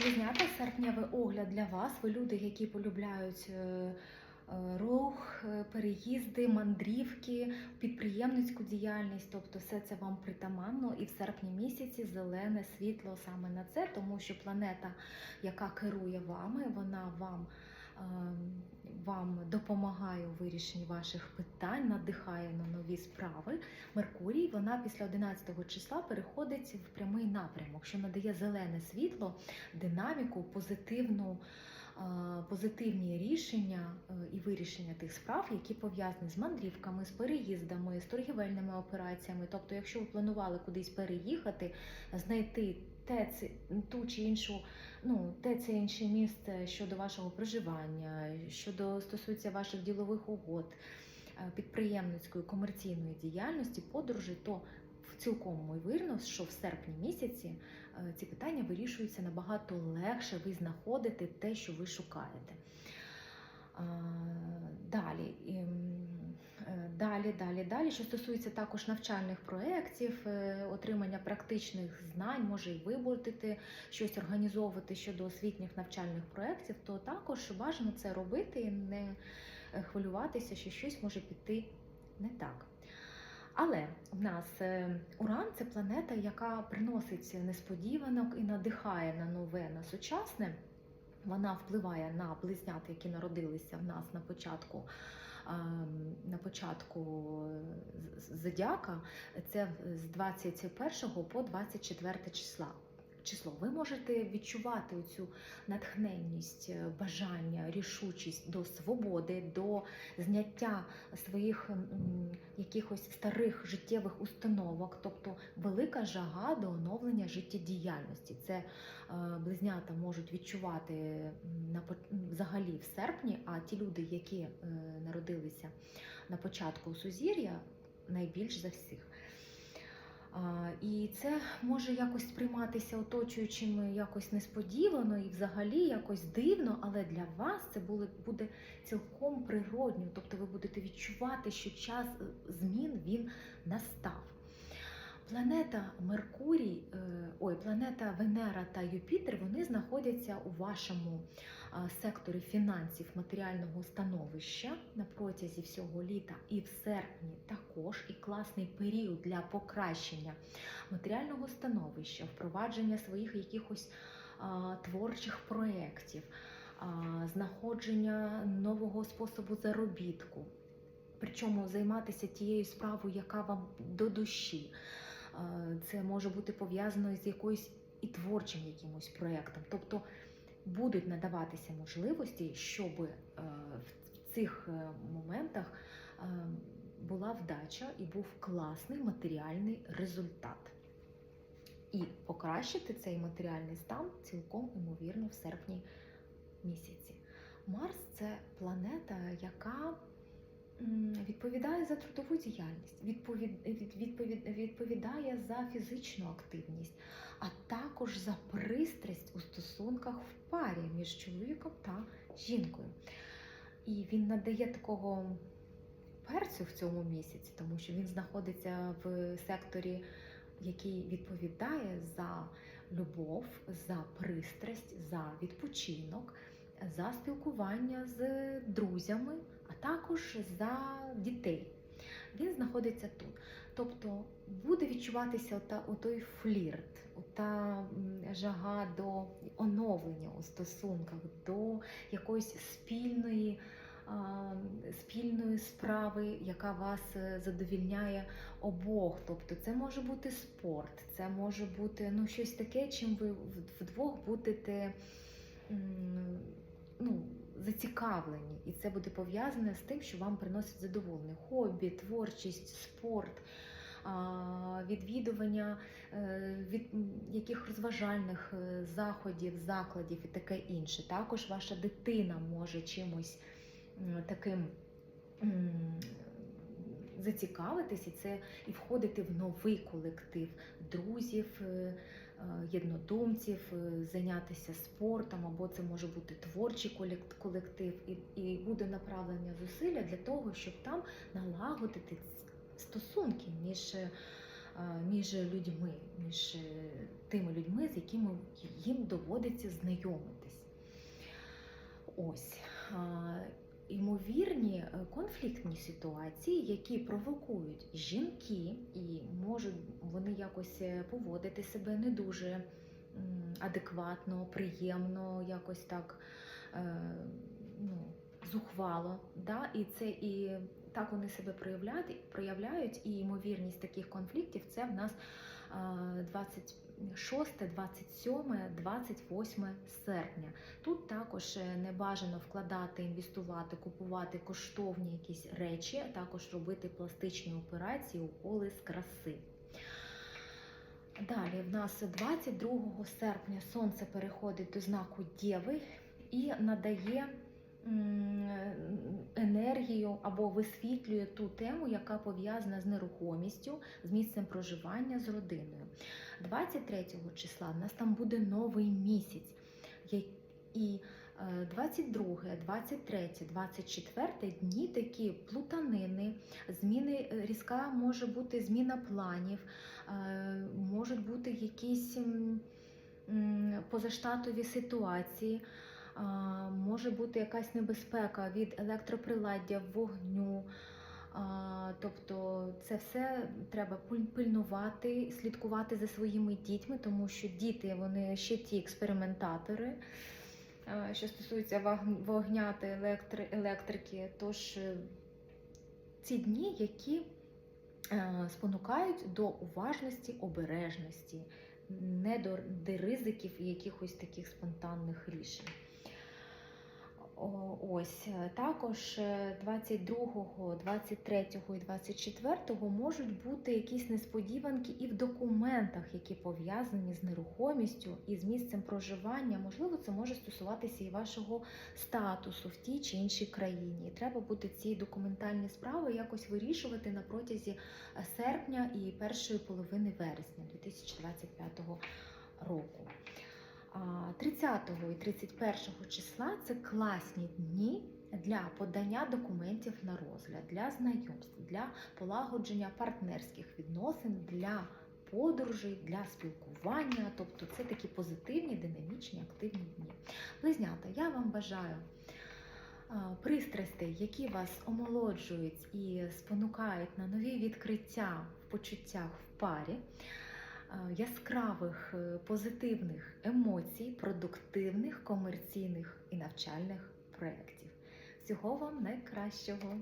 Близнята, серпневий огляд для вас. Ви люди, які полюбляють е, е, рух, е, переїзди, мандрівки, підприємницьку діяльність. Тобто все це вам притаманно. І в серпні місяці зелене світло саме на це, тому що планета, яка керує вами, вона вам. Е, Вам допомагає у вирішенні ваших питань, надихає на нові справи. Меркурій вона після 11 числа переходить в прямий напрямок, що надає зелене світло динаміку, позитивну, е, позитивні рішення е, і вирішення тих справ, які пов'язані з мандрівками, з переїздами, з торгівельними операціями. Тобто, якщо ви планували кудись переїхати, знайти те, ту чи іншу, ну, те це інше місце щодо вашого проживання, щодо стосується ваших ділових угод, е, підприємницької комерційної діяльності, подорожі, то цілком ймовірно, що в серпні місяці е, ці питання вирішуються набагато легше, ви знаходите те, що ви шукаєте. Далі, ем, далі, далі, далі. Що стосується також навчальних проєктів, е, отримання практичних знань, може і ви будете щось організовувати щодо освітніх навчальних проєктів, то також бажано це робити і не е, хвилюватися, що щось може піти не так. Але в нас е, Уран це планета, яка приносить несподіванок і надихає на нове, на сучасне. Вона впливає на близнят, які народилися в нас на початку. Ем, На початку е, зодіака це з 21 по 24 числа. Число ви можете відчувати цю натхненність, е, бажання, рішучість до свободи, до зняття своїх якихось старих життєвих установок, тобто велика жага до оновлення життєдіяльності. Це е, близнята можуть відчувати на взагалі в серпні, а ті люди, які е, народилися на початку сузір'я, найбільш за всіх. І це може якось сприйматися оточуючими якось несподівано і взагалі якось дивно, але для вас це буде, цілком природньо. Тобто ви будете відчувати, що час е, змін він настав. Планета Меркурій, е, планета Венера та Юпітер вони знаходяться у вашому секторі фінансів матеріального становища на протязі всього літа і в серпні також і класний період для покращення матеріального становища, впровадження своїх якихось творчих проєктів, знаходження нового способу заробітку. Причому займатися тією справою, яка вам до душі. Це може бути пов'язано з якоюсь і творчим якимось проєктом. Тобто будуть надаватися можливості, щоб е, в цих е, моментах е, була вдача і був класний матеріальний результат. І покращити цей матеріальний стан цілком імовірно в серпні місяці. Марс це планета, яка відповідає за трудову діяльність, відповід, відповід, відповідає за фізичну активність, а також за пристрасть у стосунках в парі між чоловіком та жінкою. І він надає такого перцю в цьому місяці, тому що він знаходиться в секторі, який відповідає за любов, за пристрасть, за відпочинок, за спілкування з друзями, а також за дітей. Він знаходиться тут. Тобто буде відчуватися ота, отой флірт, ота жага до оновлення у стосунках, до якоїсь спільної, спільної справи, яка вас е, задовільняє обох. Тобто це може бути спорт, це може бути ну, щось таке, чим ви вдвох будете ну, зацікавлені. І це буде пов'язане з тим, що вам приносить задоволення. Хобі, творчість, спорт. Відвідування е, від яких розважальних е, заходів, закладів і таке інше. Також ваша дитина може чимось таким зацікавитись, і це і входити в новий колектив друзів, е, єднодумців, е, зайнятися спортом, або це може бути творчий колектив, і, і буде направлення зусилля для того, щоб там налагодити стосунки між е, е, між людьми, між е, тими людьми, з якими їм доводиться знайомитись. Ось. е, Ймовірні е, конфліктні ситуації, які провокують жінки, і можуть вони якось е, поводити себе не дуже адекватно, приємно, якось так е, ну, зухвало. Да? І це і так вони себе проявляють, проявляють, і ймовірність таких конфліктів це в нас 26, 27, 28 серпня. Тут також е, не бажано вкладати, інвестувати, купувати коштовні якісь речі, а також робити пластичні операції, уколи з краси. Далі в нас 22 серпня сонце переходить до знаку Дєви і надає енергію або висвітлює ту тему, яка пов'язана з нерухомістю, з місцем проживання, з родиною. 23 числа в нас там буде новий місяць. І е, 22, 23, 24 дні такі плутанини, зміни е, різка може бути зміна планів, е, можуть бути якісь позаштатові ситуації. Може бути якась небезпека від електроприладдя, вогню. Тобто це все треба пильнувати, слідкувати за своїми дітьми, тому що діти вони ще ті експериментатори. Що стосується вогня та електри, електрики, тож е, ці дні, які е, спонукають до уважності, обережності, не до, до ризиків і якихось таких спонтанних рішень. Ось е, також е, 22, 23 і 24 можуть бути якісь несподіванки і в документах, які пов'язані з нерухомістю і з місцем проживання. Можливо, це може стосуватися і вашого статусу в тій чи іншій країні. І треба буде ці документальні справи якось вирішувати на протязі е, серпня і першої половини вересня 2025 року. А 30 і 31 числа це класні дні для подання документів на розгляд, для знайомств, для полагодження партнерських відносин, для подорожей, для спілкування. Тобто це такі позитивні, динамічні, активні дні. Близнята, я вам бажаю пристрастей, які вас омолоджують і спонукають на нові відкриття в почуттях в парі яскравих е, позитивних емоцій, продуктивних, комерційних і навчальних проєктів. Всього вам найкращого!